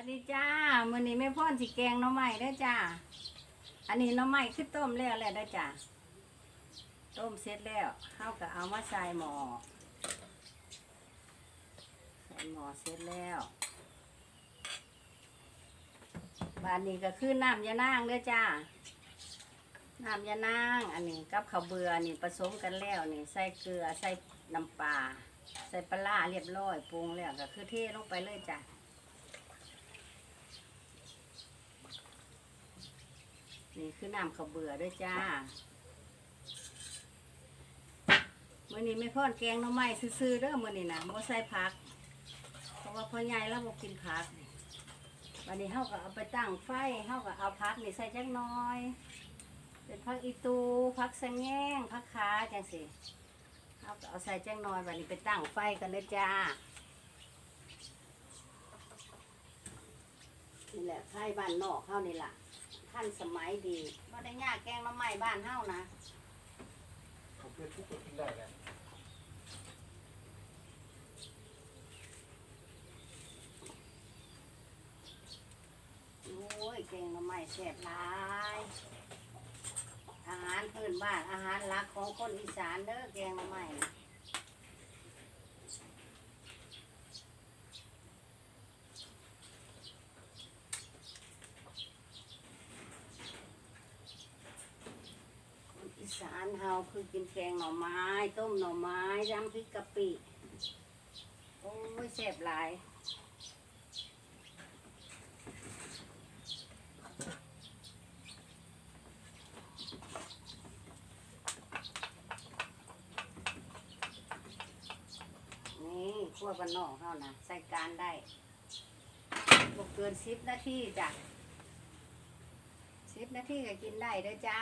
วัสดีจ้ามื้อนี้แม่พ่อนสิแกงหน่อไม้เด้อจ้า อันนี้หน่อไม้คือต้มแล้วแหละเด้อจ้า ต้มเสร็จแล้วเฮาก็เอามาใส่หม้อใส่หม้อเสร็จแล้วบานนี้ก็คือน้ำยานางเด้อจ้า น้ำยานาง อันนี้กับข้าวเบื่อนี่ผสมกันแล้วนี่ใส่เกลือใส่น้ำปลาใส่ปลาร้าเรียบร้อยปรุงแล้วก็คือเทลงไปเลยจ้ะ นี่คือน้ำข้าวเบื่อด้วยจ้าเมื่อนี้ไม่พ่อนแกงหน้ำไม้ซื่อๆเด้อมื่อนี้นะบ่ใส่ผัก เพราะว่าพ่อใหญ่เราบ่กินผักวันนี้เฮาก็เอาไปตั้งไฟเฮาก็เอาผักนี่ใส่จักหน้อย เป็นผักอีตูผักสะแง่งผักขาจังสิเฮาก็เอาใส่จักหน้อยวันนี้ไปตั้งไฟกันเลยจ้านี่แหละไทยบ้านนอกเฮานี่ล่ะ ท่านสมัยดีว่าได้ยากแกงน้ำไม้บ้านเฮานะผมเพื่อนทุกคนกินได้แหละโอ้ยแกงน้ำไม้แซ่บหลาย อาหารพื้นบ้านอาหารหลักของคนอีสานเด้อแกงน้ำไม้น่ะคนอีสานเฮาคือกินแกงหน่อไม้ ต้มหน่อไม้ยำพริกกะปิโอ้ยแซ่บหลายนี่ขั้วบานนอกเขานะใส่การได้บกเกินสิบนาทีจ้ะสิบนาทีก็กินได้เด้อจ้า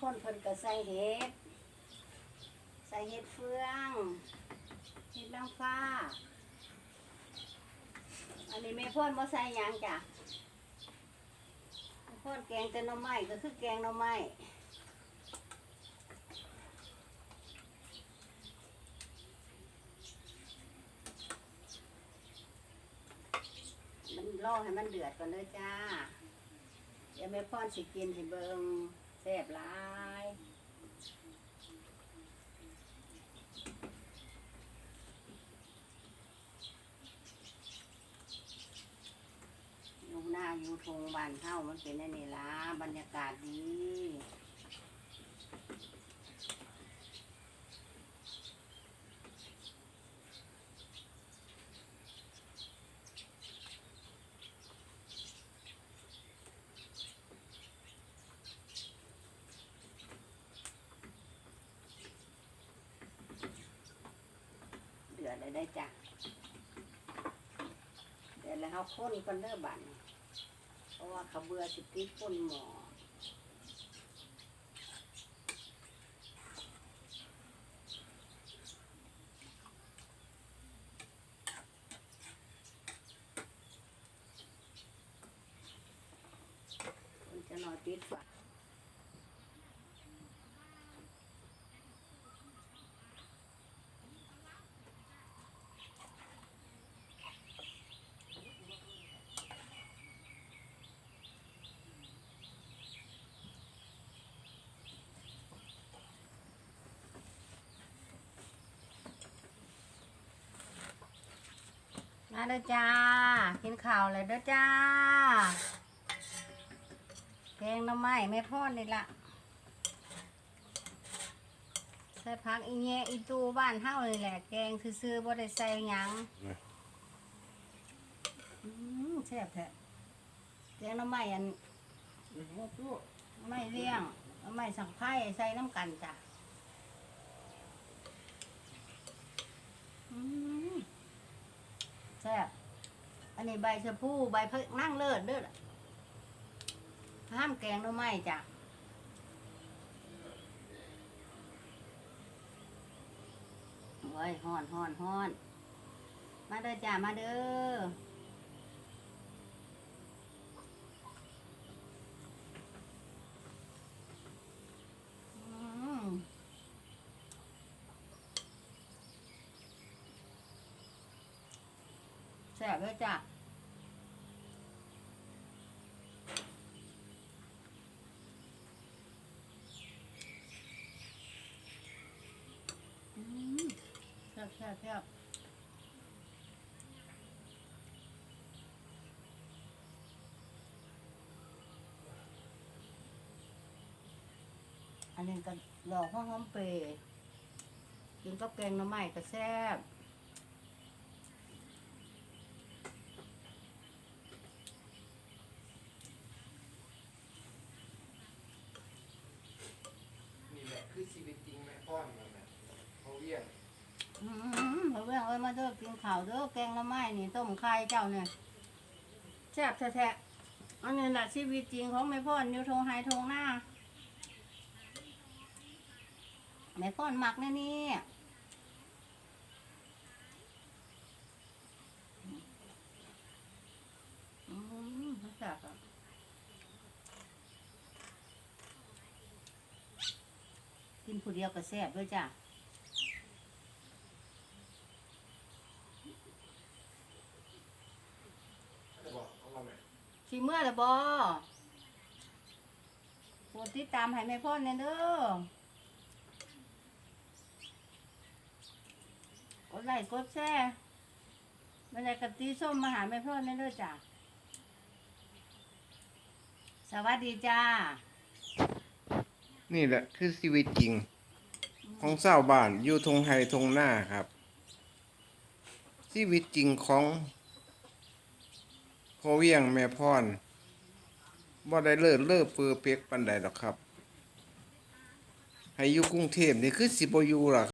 คนเพิ่นก็ใส่เห็ด ใส่เห็ดเฟือง เห็ดนางฟ้า อันนี้แม่พ่นบ่ใส่หยังจ้ะแม่พ่นแกงแต่หน่อไม้ก็คือแกงหน่อไม้มันรอให้มันเดือดก่อนเลยจ้า เดี๋ยวแม่พ่อนสิกินให้เบิง ซ่บหลายลูกหน้าอยู่ทงบ้านเฮามันเป็นอันนี่ล่ะบรรยากาศดี เลยได้จ้ะเดือดแล้วเขาข้นกันเด้อบันเพราะว่าเขาเบื่อสิติดก้นหมอมันจะนอนติดฝัก มาเด้อจ้า กินข้าวเลยเด้อจ้าแกงหน้ำไม้ไม่พอนี่ละใส่ผักอีแงอีตูบ้านเฮาเลยแหละ แกงซื่อๆบ่ได้ใส่หยังอืมแซ่บแท้แกงหน้ำไม้อันหมดตัวหน้ำไม้เลี้ยงหเอาไม้สังไพ่ใส่น้ำกันจ้ะอืมแซ่บอันนี้ใบชะพูใบพะนั่งเลิศเด้อล่ะห้ามแกงด้วยไม่จ้ะโอ้ยห้อนห้อนห้อนมาเด้อจ้ามาเด้อมแซ่บเลยจ้ะแซ่บแซ่บแซ่บอันนี้ก็ดอกข้าวหอมเปรย์กินกับแกงหน่อไม้ก็แซ่บ นี่แหละ คือชีวิตจริงแม่ป้อนมันนะเขาเรียกอืมเขาเรื่องเอ้ยมาเด้อกินข้าวเด้อแกงละไม้นี่ต้มไข่เจ้าเนี่ยแซ่บแท้ๆอันนี้แหละชีวิตจริงของแม่พ่อนอยู่ทงไฮทงหน้าแม่พ่อนหมักแน่นี่อืมแซ่บอะกิน ผู้เดียวก็แซ่บด้วยจ้ะจะบอกเอามาไหมสิเมื่อละบอโปรดติดตามให้แม่พ่อเนี่ยเด้อกดไลค์กดแชร์บรรยากาศตีส้มมาหาแม่พ่อเนี่ยเด้อจ้ะสวัสดีจ้า นี่แหละคือชีวิตจริง ของชาบ้านอยู่ทงไฮทงหน้าครับ ชีวิตจริงของพอเวียงแม่พรบ่ได้เลิศเลิศเปือเปียกปันใดหรอกครับ ให้อยู่กรุงเทพนี่คือสิบอยู่หรอ